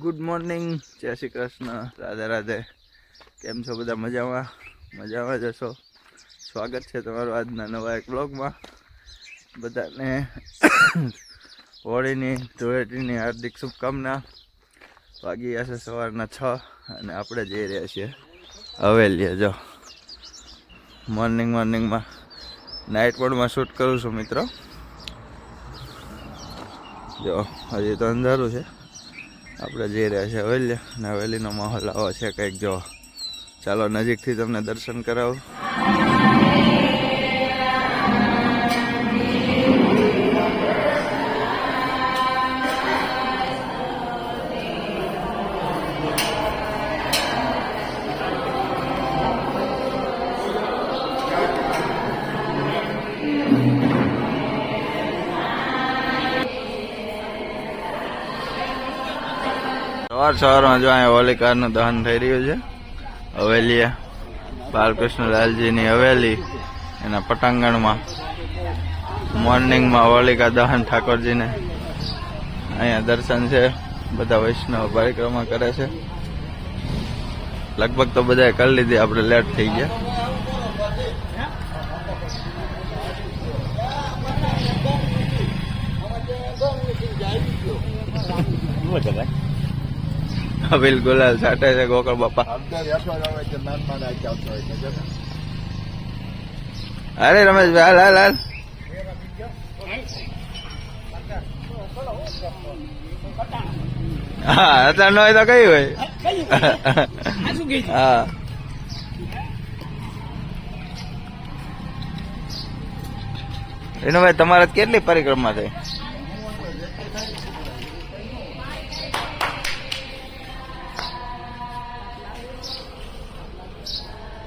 Good morning જય શ્રી કૃષ્ણ. રાધે રાધે. કેમ છો બધા? મજામાં? મજામાં જશો સ્વાગત છે તમારું આજના નવા એક બ્લોગમાં બધાને હોળીની, ધૂળેટીની હાર્દિક શુભકામના. વાગી ગયા છે સવારના છ અને આપણે જઈ રહ્યા છીએ હવેલીએ. જો મોર્નિંગ મોર્નિંગમાં નાઇટ મોડમાં શૂટ કરું છું મિત્રો. જો, હજી તો અંધારું છે. આપણે જઈ રહ્યા છીએ હવેલી, અને હવેલીનો માહોલ આવો છે કંઈક જો. ચાલો નજીકથી તમને દર્શન કરાવું. સવાર સવારમાં જો અહીંયા હોલિકાનું દહન થઈ રહ્યું છે. હવેલીએ બાલકૃષ્ણ લાલજીની હવેલી એના પટાંગણમાં. મોર્નિંગમાં હોલિકા દહન ઠાકોરજીને અહીંયા દર્શન છે. બધા વૈષ્ણવ પરિક્રમા કરે છે. લગભગ તો બધાએ કરી લીધી, આપણે લેટ થઈ ગયા. ગુલાલ છાટે છે ગોકળ બાપા. અરે રમેશભાઈ હાલ હાલ હાલ. હા અત્યારે ન હોય તો કઈ હોય? હા. ભાઈ તમારે કેટલી પરિક્રમા થઈ?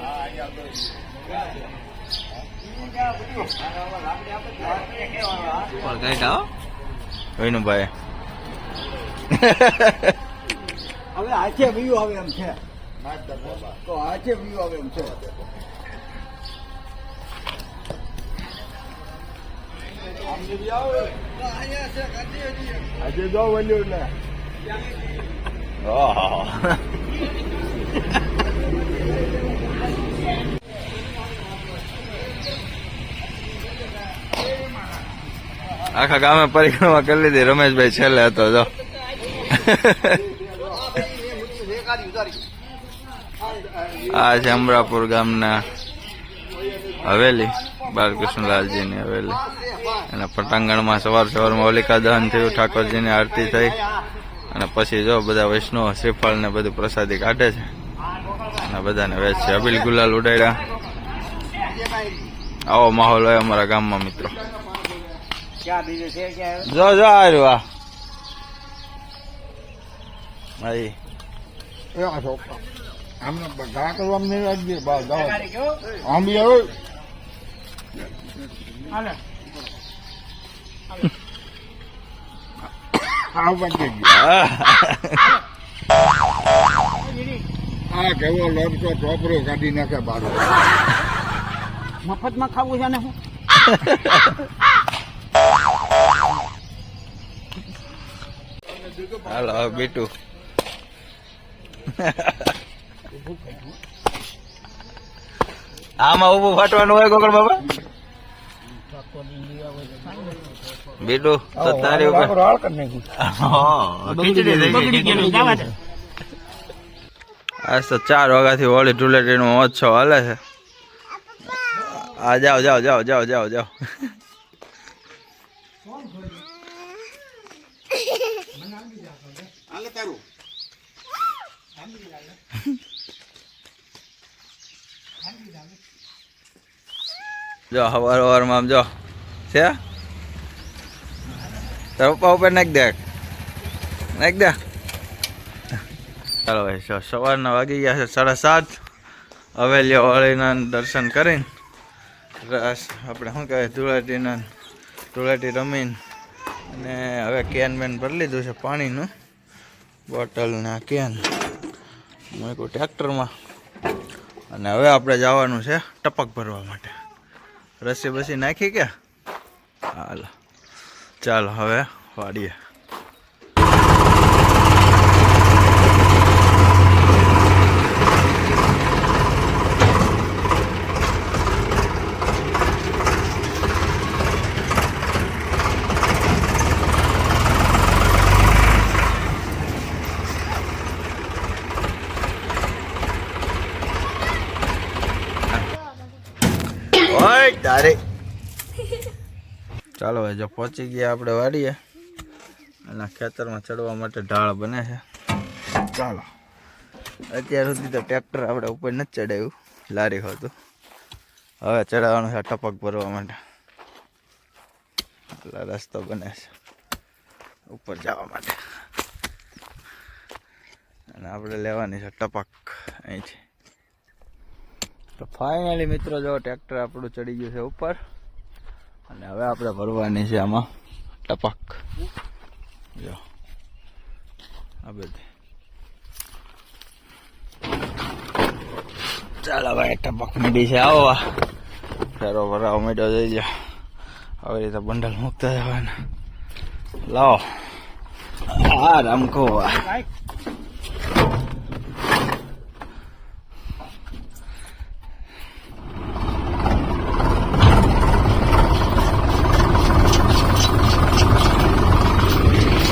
ભાઈ હવે હાથે બીયું આવે એમ છે. તો બીયું આવે એમ છે. આજે જો વલ્યું ને આખા ગામે પરિક્રમા કરી લીધી. રમેશભાઈ છેલ્લે હતો, જો. આ છે અમરાપુર ગામના હવેલી, બાલકૃષ્ણલાલજીની હવેલી. અને પટાંગણમાં સવાર સવારમાં હોલિકા દહન થયું, ઠાકોરજીની આરતી થઈ. અને પછી જો બધા વૈષ્ણવ શ્રીફળ ને બધું પ્રસાદી કાઢે છે. અને બધાને વેચ. છે અબિલ ગુલાલ ઉડાડ્યા. આવો માહોલ હોય અમારા ગામમાં, મિત્રો. ક્યાં બીજું છે ક્યાં જો જો આવ્યું આ. આમને બધા નહીં રાખજે બા જાઓ. આવે. કેવો લડકો ચોપરો કાઢી નાખે બારો મફતમાં ખાવું છે ને હું? હાલો બીટુ. આમાં ઉભું ફાટવાનું હોય ગોકળ બાબા બીટુ તો તારી ઉપર. આજ તો ચાર વાગ્યાથી હોળી ધૂળેટીનો મહોત્સવ હાલે છે. આ જાઓ જાઓ જાઓ જાઓ જાઓ જાઓ. હાલે તારું. જો, હવાર હવારમાં આમ જો. છે? તારા પપ્પા ઉપર નાખ દેખ નાખ દે. ચાલો ભાઈ, જો, સવારના વાગી ગયા છે સાડા સાત. હવેલી વાળીના દર્શન કરીને. આપણે શું કહેવાય, ધુળાટીના, ધુળાટી રમીને. અને હવે કેન બેન ભરી લીધું છે પાણીનું. બોટલ ને આ કેન મૂક્યું ટ્રેક્ટરમાં. અને હવે આપણે જવાનું છે ટપક ભરવા માટે. રસી બસી નાખી કે? હાલો. ચાલો, હવે વાડીએ ઓય તારે ચાલો જો પહોંચી ગયા આપણે વાડીએ. અને ખેતરમાં ચડવા માટે ઢાળ બને છે. ચાલો. અત્યાર સુધી તો ટ્રેક્ટર આપણે ઉપર નથી ચડાવ્યું લારી હતું. હવે ચડાવવાનું છે ટપક ભરવા માટે. એટલે રસ્તો બને છે. ઉપર જવા માટે. અને આપણે લેવાની છે ટપક અહીંથી. તો ફાઇનલી મિત્રો જો ટ્રેક્ટર આપણું ચડી ગયું છે ઉપર. અને હવે આપણે ભરવાની છે આમાં ટપક. જો. આ બધી. ચાલો ભાઈ, ટપક મીડી છે. આવો ફેરો ભરાવો, મીડો જઈ જાઓ આવી રીતે બંડલ મૂકતા જવાના. લાવો. હા રામકો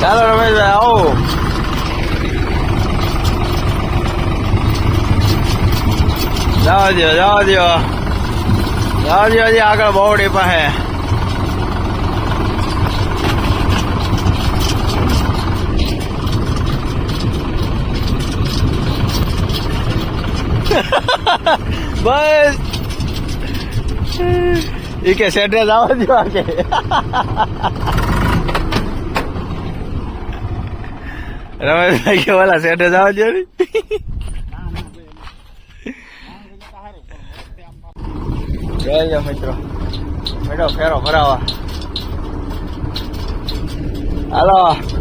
ચાલો રમેશભાઈ, આવો. જવા દો જવા દો જવા દો આગળ બહુડી પાસે. બસ. એ કે જવા દો કે. રમેશભાઈ કે ઓલા સેઠે જવા દો જય મિત્રો. મેડો ફેરો ભરાવા. હાલો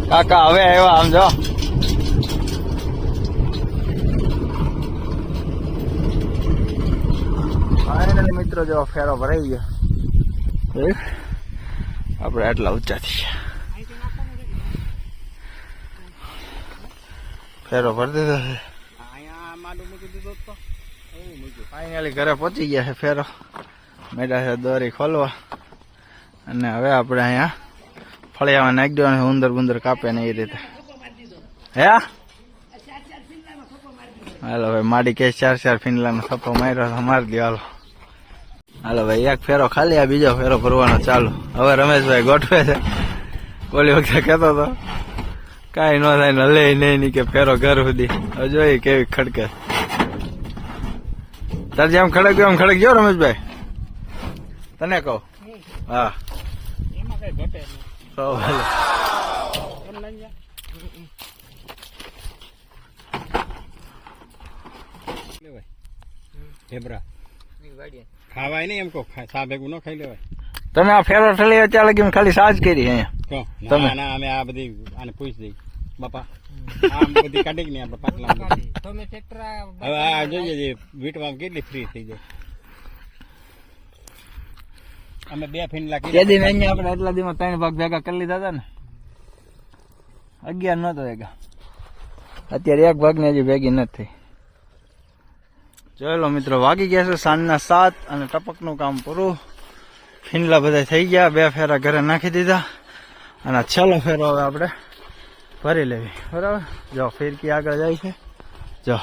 કાકા હવે આવ્યા આમ જો. મિત્રો જો ફેરો ભરાઈ ગયો? આપણે આટલા ઊંચાથી ફેરો ભરી દીધો છે. ફાઇનલી ઘરે પહોંચી ગયા છે ફેરો. મેડા છે દોરી ખોલવા. અને હવે આપણે અહીંયા ફળિયામાં નાખી દેવાનું ઉંદર ગુંદર કાપે ને એ રીતે. હે? હાલો ભાઈ, માડી કે ચાર ચાર ફિનલાનો થપ્પો માર્યો તો મારી દો હાલો. હાલો ભાઈ, એક ફેરો ખાલી આ બીજો ફેરો ભરવાનો ચાલુ. હવે રમેશભાઈ ગોઠવે છે. ઓલી વખતે કહેતો હતો. કાંઈ ન થાય ને લે નહીં ની કે ફેરો ઘર સુધી. હજુ એ કેવી ખડકે તાર જેમ ખડક એમ ખડક ગયો રમેશભાઈ? તને કહો? હા. ઢેબરા ખાવાય નહીં એમ કહો ખા- સા ભેગું ન ખાઈ લેવાય. તમે આ ફેરો ઠલી અત્યારે લગી ખાલી સાજ કરી અહીંયા? તમે. ના ના અમે આ બધી આને પૂછી દઈ. બાપા. આમ બધી કાઢી ને આપણે પાટલા હવે આ જોઈએ જે વીટમાં કેટલી ફ્રી થઈ જાય. અમે બે ફીંડલા તે કીધા. દિન અહીંયા આપણે એટલા દીમાં ત્રણ ભાગ ભેગા કરી લીધા હતા ને. અગિયાર નતો ભેગા. અત્યારે એક ભાગ ને હજી ભેગી નથી ચલો મિત્રો વાગી ગયા છે સાંજના સાત અને ટપકનું કામ પૂરું. ફીનલા બધા થઈ ગયા બે ફેરા ઘરે નાખી દીધા. અને છેલ્લો ફેરો હવે આપણે ભરી લેવી. બરાબર? જો ફિરકી આગળ જાય છે. જો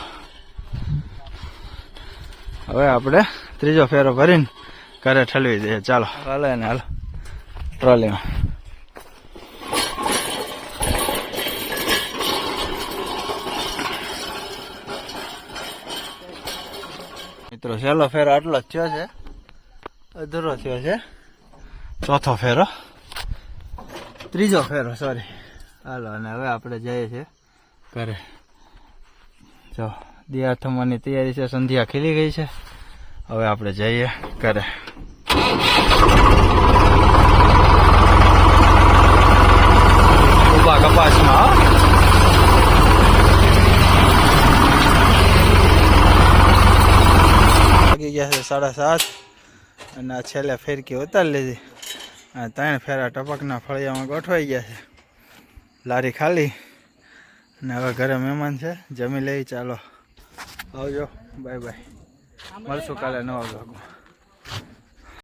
હવે આપણે ત્રીજો ફેરો ભરીને ઘરે ઠલવી દઈએ. ચાલો. હાલો ને હાલો. ટ્રોલીમાં. મિત્રો, છેલ્લો ફેરો આટલો જ થયો છે. અધૂરો થયો છે. ચોથો ફેરો. ત્રીજો ફેરો સોરી હાલો અને હવે આપણે જઈએ છીએ. ઘરે જો દિયા થવાની તૈયારી છે સંધ્યા ખીલી ગઈ છે. હવે આપણે જઈએ ઘરે ઊભા કપાસમાં હો. વાગી ગયા છે સાડા સાત અને આ છેલ્લે ફેરકી ઉતારી લીધી. અને ત્રણ ફેરા ટપકના ફળિયામાં ગોઠવાઈ ગયા છે. લારી ખાલી અને હવે ઘરે મહેમાન છે. જમી લઈ ચાલો. આવજો. Bye bye. મળશું કાલે નવા બ્લોગમાં